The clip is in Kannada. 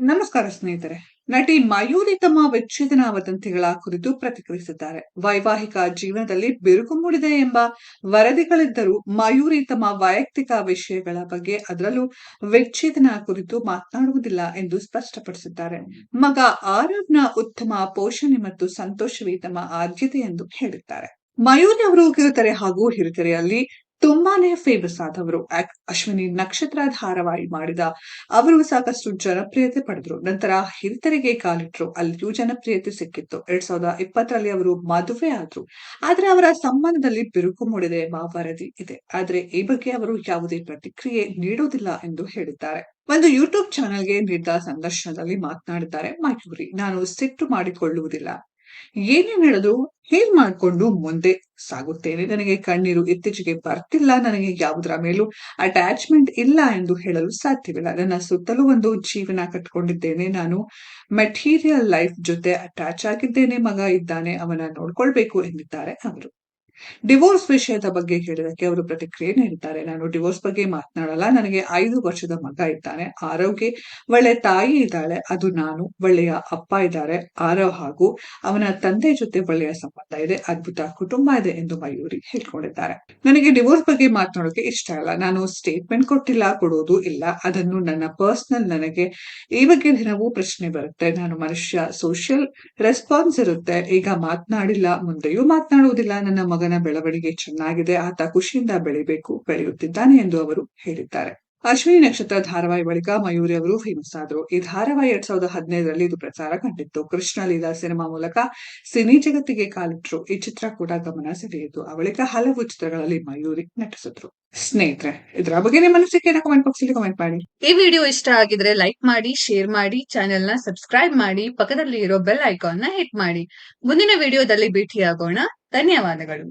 ನಮಸ್ಕಾರ ಸ್ನೇಹಿತರೆ. ನಟಿ ಮಯೂರಿ ತಮ್ಮ ವಿಚ್ಛೇದನ ವದಂತಿಗಳ ಕುರಿತು ಪ್ರತಿಕ್ರಿಯಿಸಿದ್ದಾರೆ. ವೈವಾಹಿಕ ಜೀವನದಲ್ಲಿ ಬಿರುಕು ಮೂಡಿದೆ ಎಂಬ ವರದಿಗಳಿದ್ದರೂ ಮಯೂರಿ ತಮ್ಮ ವೈಯಕ್ತಿಕ ವಿಷಯಗಳ ಬಗ್ಗೆ ಅದರಲ್ಲೂ ವಿಚ್ಛೇದನ ಕುರಿತು ಮಾತನಾಡುವುದಿಲ್ಲ ಎಂದು ಸ್ಪಷ್ಟಪಡಿಸಿದ್ದಾರೆ. ಮಗ ಆರವ್ನ ಉತ್ತಮ ಪೋಷಣೆ ಮತ್ತು ಸಂತೋಷವೇ ತಮ್ಮ ಆದ್ಯತೆ ಎಂದು ಹೇಳಿದ್ದಾರೆ. ಮಯೂರಿ ಅವರು ಕಿರುತೆರೆ ಹಾಗೂ ಹಿರಿತೆರೆಯಲ್ಲಿ ತುಂಬಾನೇ ಫೇಮಸ್ ಆದವರು. ಅಶ್ವಿನಿ ನಕ್ಷತ್ರ ಧಾರಾವಾಹಿ ಮಾಡಿದ. ಅವರು ಸಾಕಷ್ಟು ಜನಪ್ರಿಯತೆ ಪಡೆದ್ರು. ನಂತರ ಹಿರಿತರಿಗೆ ಕಾಲಿಟ್ರು. ಅಲ್ಲಿಯೂ ಜನಪ್ರಿಯತೆ ಸಿಕ್ಕಿತ್ತು. ಎರಡ್ ಸಾವಿರದ ಇಪ್ಪತ್ತರಲ್ಲಿ ಅವರು ಮದುವೆ ಆದ್ರು. ಆದ್ರೆ ಅವರ ಸಂಬಂಧದಲ್ಲಿ ಬಿರುಕು ಮೂಡಿದೆ ಎಂಬ ವರದಿ ಇದೆ. ಆದ್ರೆ ಈ ಬಗ್ಗೆ ಅವರು ಯಾವುದೇ ಪ್ರತಿಕ್ರಿಯೆ ನೀಡುವುದಿಲ್ಲ ಎಂದು ಹೇಳಿದ್ದಾರೆ. ಒಂದು ಯೂಟ್ಯೂಬ್ ಚಾನೆಲ್ಗೆ ನೀಡಿದ ಸಂದರ್ಶನದಲ್ಲಿ ಮಾತನಾಡಿದ್ದಾರೆ. ಮಯೂರಿ, ನಾನು ಸಿಟ್ಟು ಮಾಡಿಕೊಳ್ಳುವುದಿಲ್ಲ. ಏನೇನ್ ಹೇಳೋದು ಹೇಳ್ ಮಾಡ್ಕೊಂಡು ಮುಂದೆ ಸಾಗುತ್ತೇನೆ. ನನಗೆ ಕಣ್ಣೀರು ಇತ್ತೀಚೆಗೆ ಬರ್ತಿಲ್ಲ. ನನಗೆ ಯಾವುದರ ಮೇಲೂ ಅಟ್ಯಾಚ್ಮೆಂಟ್ ಇಲ್ಲ ಎಂದು ಹೇಳಲು ಸಾಧ್ಯವಿಲ್ಲ. ನನ್ನ ಸುತ್ತಲೂ ಒಂದು ಜೀವನ ಕಟ್ಕೊಂಡಿದ್ದೇನೆ. ನಾನು ಮೆಟೀರಿಯಲ್ ಲೈಫ್ ಜೊತೆ ಅಟ್ಯಾಚ್ ಆಗಿದ್ದೇನೆ. ಮಗ ಇದ್ದಾನೆ. ಅವನ ನೋಡ್ಕೊಳ್ಬೇಕು ಎಂದಿದ್ದಾರೆ ಅವರು. ಡಿವೋರ್ಸ್ ವಿಷಯದ ಬಗ್ಗೆ ಹೇಳಿದಕ್ಕೆ ಅವರು ಪ್ರತಿಕ್ರಿಯೆ ನೀಡಿದ್ದಾರೆ. ನಾನು ಡಿವೋರ್ಸ್ ಬಗ್ಗೆ ಮಾತನಾಡಲ್ಲ. ನನಗೆ ಐದು ವರ್ಷದ ಮಗ ಇದ್ದಾನೆ. ಆರೋಗ್ಯ ಒಳ್ಳೆ ತಾಯಿ ಇದ್ದಾಳೆ. ಅದು ನಾನು. ಒಳ್ಳೆಯ ಅಪ್ಪ ಇದ್ದಾರೆ. ಆರವ್ ಹಾಗೂ ಅವನ ತಂದೆ ಜೊತೆ ಒಳ್ಳೆಯ ಸಂಬಂಧ ಇದೆ. ಅದ್ಭುತ ಕುಟುಂಬ ಇದೆ ಎಂದು ಮಯೂರಿ ಹೇಳ್ಕೊಂಡಿದ್ದಾರೆ. ನನಗೆ ಡಿವೋರ್ಸ್ ಬಗ್ಗೆ ಮಾತನಾಡೋಕೆ ಇಷ್ಟ ಇಲ್ಲ. ನಾನು ಸ್ಟೇಟ್ಮೆಂಟ್ ಕೊಟ್ಟಿಲ್ಲ, ಕೊಡೋದು ಇಲ್ಲ. ಅದನ್ನು ನನ್ನ ಪರ್ಸನಲ್ ನನಗೆ ಈ ಬಗ್ಗೆ ದಿನವೂ ಪ್ರಶ್ನೆ ಬರುತ್ತೆ. ನಾನು ಮನುಷ್ಯ ಸೋಷಿಯಲ್ ರೆಸ್ಪಾನ್ಸ್ ಇರುತ್ತೆ. ಈಗ ಮಾತನಾಡಿಲ್ಲ, ಮುಂದೆಯೂ ಮಾತನಾಡುವುದಿಲ್ಲ. ನನ್ನ ಮಗನ ಬೆಳವಣಿಗೆ ಚೆನ್ನಾಗಿದೆ, ಆತ ಖುಷಿಯಿಂದ ಬೆಳಿಬೇಕು, ಬೆಳೆಯುತ್ತಿದ್ದಾನೆ ಎಂದು ಅವರು ಹೇಳಿದ್ದಾರೆ. ಅಶ್ವಿನಿ ನಕ್ಷತ್ರ ಧಾರಾವಾಹಿ ಬಳಿಕ ಮಯೂರಿ ಅವರು ಫೇಮಸ್ ಆದರು. ಈ ಧಾರಾವಾಹಿ ಎರಡ್ ಸಾವಿರದ ಹದಿನೈದರಲ್ಲಿ ಇದು ಪ್ರಸಾರ ಕಂಡಿತ್ತು. ಕೃಷ್ಣ ಲೀಲಾ ಸಿನಿಮಾ ಮೂಲಕ ಸಿನಿ ಜಗತ್ತಿಗೆ ಕಾಲಿಟ್ರು. ಈ ಚಿತ್ರ ಕೂಡ ಗಮನ ಸೆಳೆಯಿತು. ಆ ಹಲವು ಚಿತ್ರಗಳಲ್ಲಿ ಮಯೂರಿ ನಟಿಸಿದ್ರು. ಸ್ನೇಹಿತರೆ, ಇದರ ಬಗ್ಗೆ ನಿಮ್ಮ ಅನಿಸಿಕೆಯನ್ನು ಕಮೆಂಟ್ ಬಾಕ್ಸ್ ಅಲ್ಲಿ ಕಮೆಂಟ್ ಮಾಡಿ. ಈ ವಿಡಿಯೋ ಇಷ್ಟ ಆಗಿದ್ರೆ ಲೈಕ್ ಮಾಡಿ ಶೇರ್ ಮಾಡಿ ಚಾನೆಲ್ನ ಸಬ್ಸ್ಕ್ರೈಬ್ ಮಾಡಿ ಪಕ್ಕದಲ್ಲಿ ಇರೋ ಬೆಲ್ ಐಕಾನ್ನ ಹಿಟ್ ಮಾಡಿ. ಮುಂದಿನ ವಿಡಿಯೋದಲ್ಲಿ ಭೇಟಿಯಾಗೋಣ. ధన్యవాదಗಳು